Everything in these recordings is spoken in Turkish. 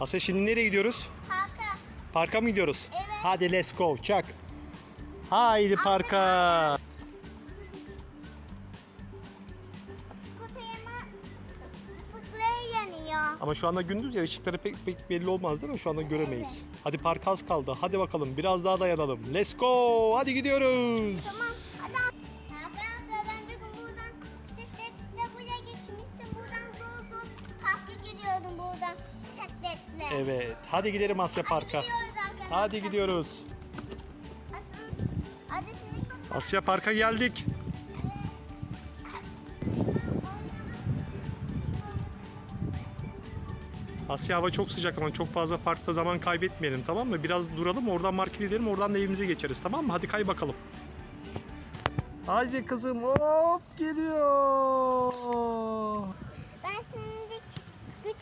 Asya şimdi nereye gidiyoruz? Parka. Parka mı gidiyoruz? Evet. Hadi let's go çak. Haydi parka. Ama şu anda gündüz ya ışıkları pek, pek belli olmaz değil mi? Şu anda göremeyiz. Hadi parka az kaldı. Hadi bakalım biraz daha dayanalım. Let's go. Hadi gidiyoruz. Tamam. Evet. Hadi gidelim Asya parka. Hadi gidiyoruz. Asya parka geldik. Asya hava çok sıcak ama çok fazla parkta zaman kaybetmeyelim tamam mı? Biraz duralım oradan market edelim oradan da evimize geçeriz tamam mı? Hadi kay bakalım. Haydi kızım hop geliyor. Ben şimdi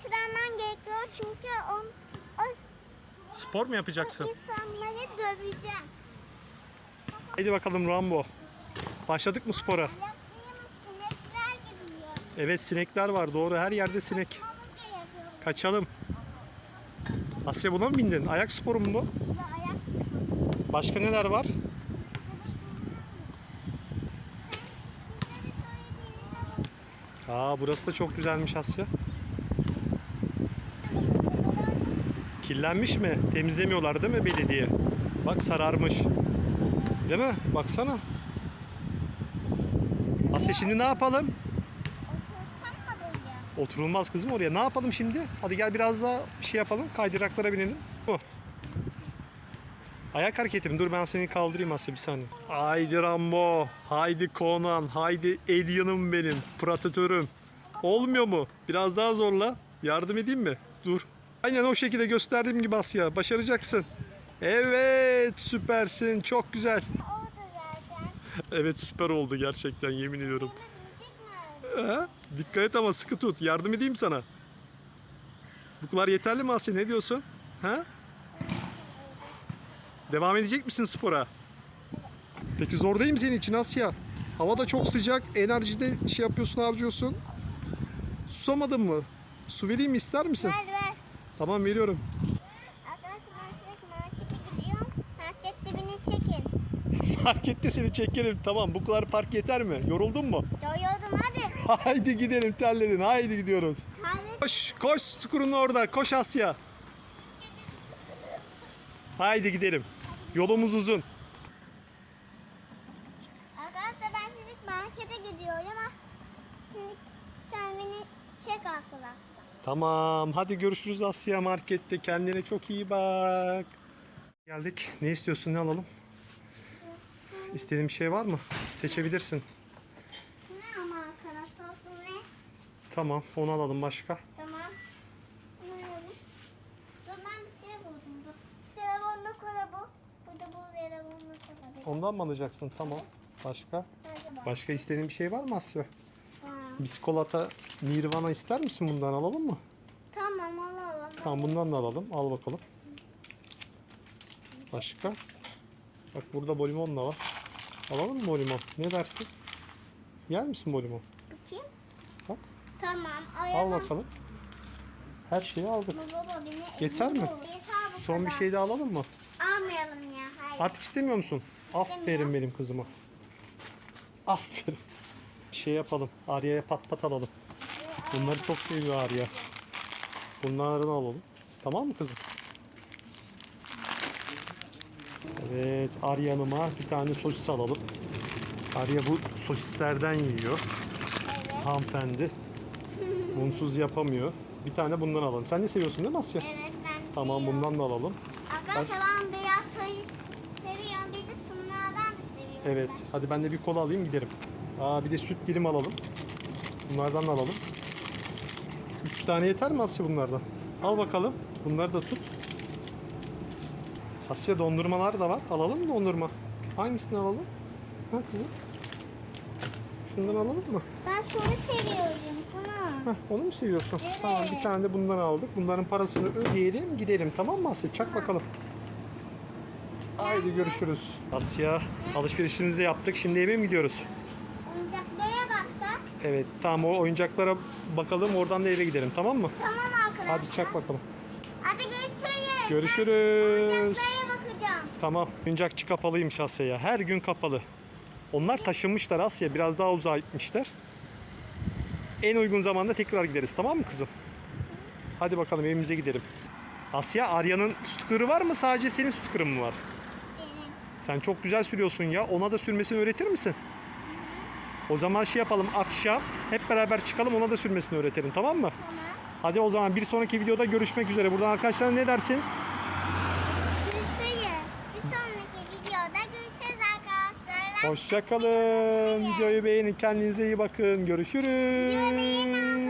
güçlenmem gerekiyor çünkü o, o, Spor mu yapacaksın? insanları döveceğim. Haydi bakalım Rambo. Başladık mı spora? Yapayım sinekler gidiyor. Evet sinekler var doğru her yerde sinek. Kaçalım. Asya buna mı bindin? Ayak sporu mu bu? Ayak Başka neler var? Aa burası da çok güzelmiş Asya. Kirlenmiş mi? Temizlemiyorlar değil mi belediye? Bak sararmış. Değil mi? Baksana. Asya şimdi ne yapalım? Oturulmaz kızım oraya. Ne yapalım şimdi? Hadi gel biraz daha bir şey yapalım. Kaydıraklara binelim. Bu. Ayak hareketi mi? Dur ben seni kaldırayım Asya bir saniye. Haydi Rambo. Haydi Conan. Haydi Alien'ım benim. Pratatörüm. Olmuyor mu? Biraz daha zorla. Yardım edeyim mi? Dur. Aynen o şekilde gösterdiğim gibi Asya. Başaracaksın. Evet süpersin. Çok güzel. Oldu zaten. Evet süper oldu gerçekten yemin ediyorum. Ha? Dikkat et ama sıkı tut. Yardım edeyim sana. Bu kadar yeterli mi Asya? Ne diyorsun? Ha? Devam edecek misin spora? Peki zor değil mi senin için Asya? Hava da çok sıcak. Enerjide şey yapıyorsun, harcıyorsun. Susamadın mı? Su vereyim mi ister misin? Ver ver. Tamam veriyorum. Arkadaşlar ben sürekli markete gidiyorum. Markette beni çekin. Markette seni çekelim. Tamam bu kadar park yeter mi? Yoruldun mu? Doyurdum hadi. Haydi gidelim terledin. Haydi gidiyoruz. Koş, koş Çukur'un orada. Koş Asya. Haydi gidelim. Yolumuz uzun. Arkadaşlar ben şimdi markete gidiyorum ama şimdi sen beni çek arkadaşlar. Tamam. Hadi görüşürüz Asya markette. Kendine çok iyi bak. Geldik. Ne istiyorsun? Ne alalım? İstediğin bir şey var mı? Seçebilirsin. Ne ama arkadaşlar olsun ne? Tamam. Onu alalım başka. Tamam. Ne alalım? Dur ben bir şey buldum. Dur. Telefonla kola bu. Burada bu telefonla kola. Ondan mı alacaksın? Tamam. Başka? Başka istediğin bir şey var mı Asya? Biskolata Nirvana ister misin bundan alalım mı? Tamam alalım. Tamam bundan da alalım. Al bakalım. Başka? Bak burada bolimon da var. Alalım mı bolimon? Ne dersin? Yer misin bolimon? Bakayım. Bak Tamam. al Ayağım. bakalım. Her şeyi aldık. Baba Yeter mi? Yeter Son bir şey de alalım mı? Almayalım ya. Hayır. Artık istemiyor musun? Aferin İstemiyorum. benim kızıma. Aferin. Şey yapalım. Arya'ya pat pat alalım. Bunları çok seviyor Arya. Bunlardan alalım. Tamam mı kızım? Evet Arya Hanım'a bir tane sosis alalım. Arya bu sosislerden yiyor. Evet. Hanımefendi. Bunsuz yapamıyor. Bir tane bundan alalım. Sen de seviyorsun değil mi Asya? Evet ben Tamam seviyorum. bundan da alalım. Arkadaşlar ben beyaz soyu seviyorum. Bir de sunlardan da seviyorum. Evet. ben. Hadi ben de bir kola alayım giderim. Aa bir de süt dilim alalım. Bunlardan da alalım. Üç tane yeter mi Asya bunlardan? Al bakalım. Bunları da tut. Asya dondurmalar da var. Alalım mı dondurma? Hangisini alalım? Ha kızım? Şundan alalım mı? Ben soyu seviyorum. Bunu. Heh, onu mu seviyorsun? Evet. Tamam bir tane de bundan aldık. Bunların parasını ödeyelim gidelim tamam mı Asya? Çak bakalım. Haydi görüşürüz. Asya alışverişimizi de yaptık. Şimdi eve mi gidiyoruz? Evet tamam o oyuncaklara bakalım oradan da eve gidelim tamam mı? Tamam arkadaşlar. Hadi çak bakalım. Hadi görüşürüz. Görüşürüz. Oyuncaklara bakacağım. Tamam. Oyuncakçı kapalıymış Asya ya. Her gün kapalı. Onlar taşınmışlar Asya. Biraz daha uzağa gitmişler. En uygun zamanda tekrar gideriz tamam mı kızım? Hadi bakalım evimize gidelim. Asya Arya'nın stukuru var mı? Sadece senin stukurun mu var? Benim. Sen çok güzel sürüyorsun ya. Ona da sürmesini öğretir misin? O zaman şey yapalım akşam hep beraber çıkalım ona da sürmesini öğretelim tamam mı? Tamam. Hadi o zaman bir sonraki videoda görüşmek üzere. Buradan arkadaşlar ne dersin? Görüşürüz. Bir sonraki videoda görüşürüz arkadaşlar. Hoşçakalın. Videoyu beğenin. Kendinize iyi bakın. Görüşürüz. Videoyu beğenin